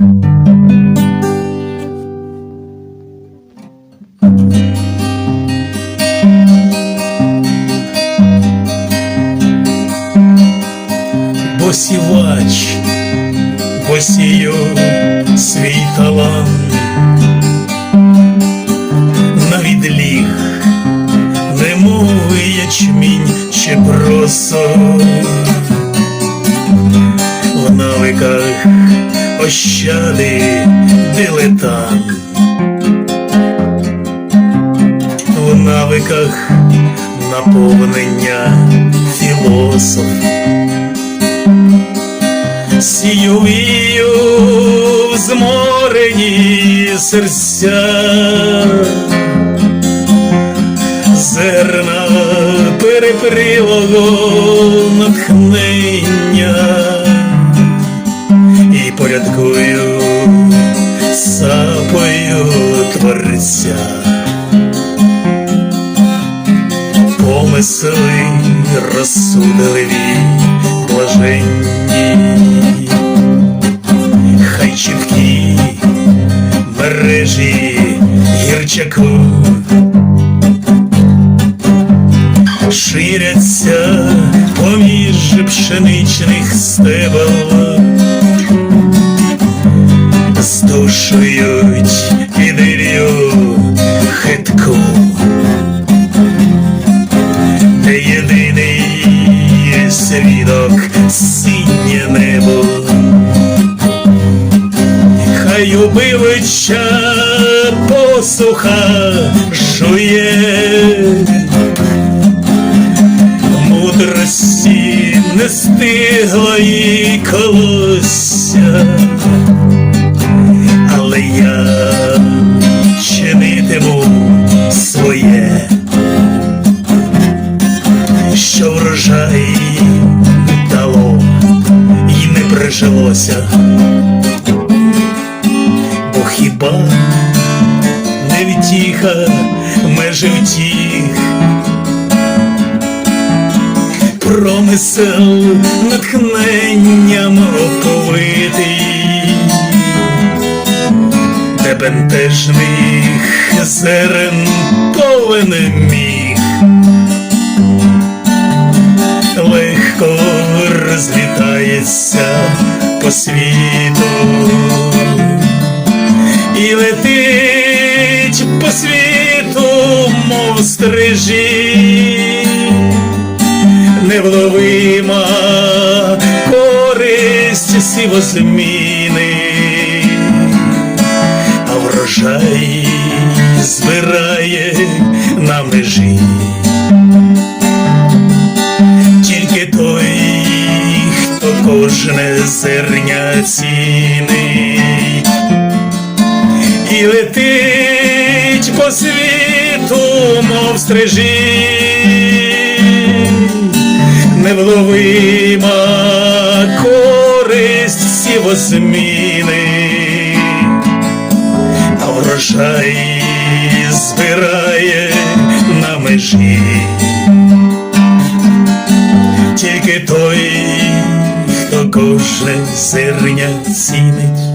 бо сівач, посію свій талант. На відліг, немов ячмінь чи просо. В навиках ощади дилетант в навиках наповнення філософ. Сію вію в зморені серця, зерна перепрілого натхнення порядкую сапою творця. Помисли розсудливі, блаженні, хай чіткі мережі гірчаку ширяться поміж пшеничних стебел, здушують ідилію хитку. Де єдиний свідок синє небо. Хай убивича посуха жує, мудрості не стигло їй прижилося, бо хіба не втіха межи втіх, промисел натхненням оповитий, де бентежних зерен повен міг. Легко розлітається світу. І летить по світу, мов стрижі, невловима користь сівозміни, а врожай збирає на межі кожне зерня цінить і летить по світу, мов стрижі, невловима користь сівозміни, а врожай збирає на межі. Тільки той, кожне зерня цінить.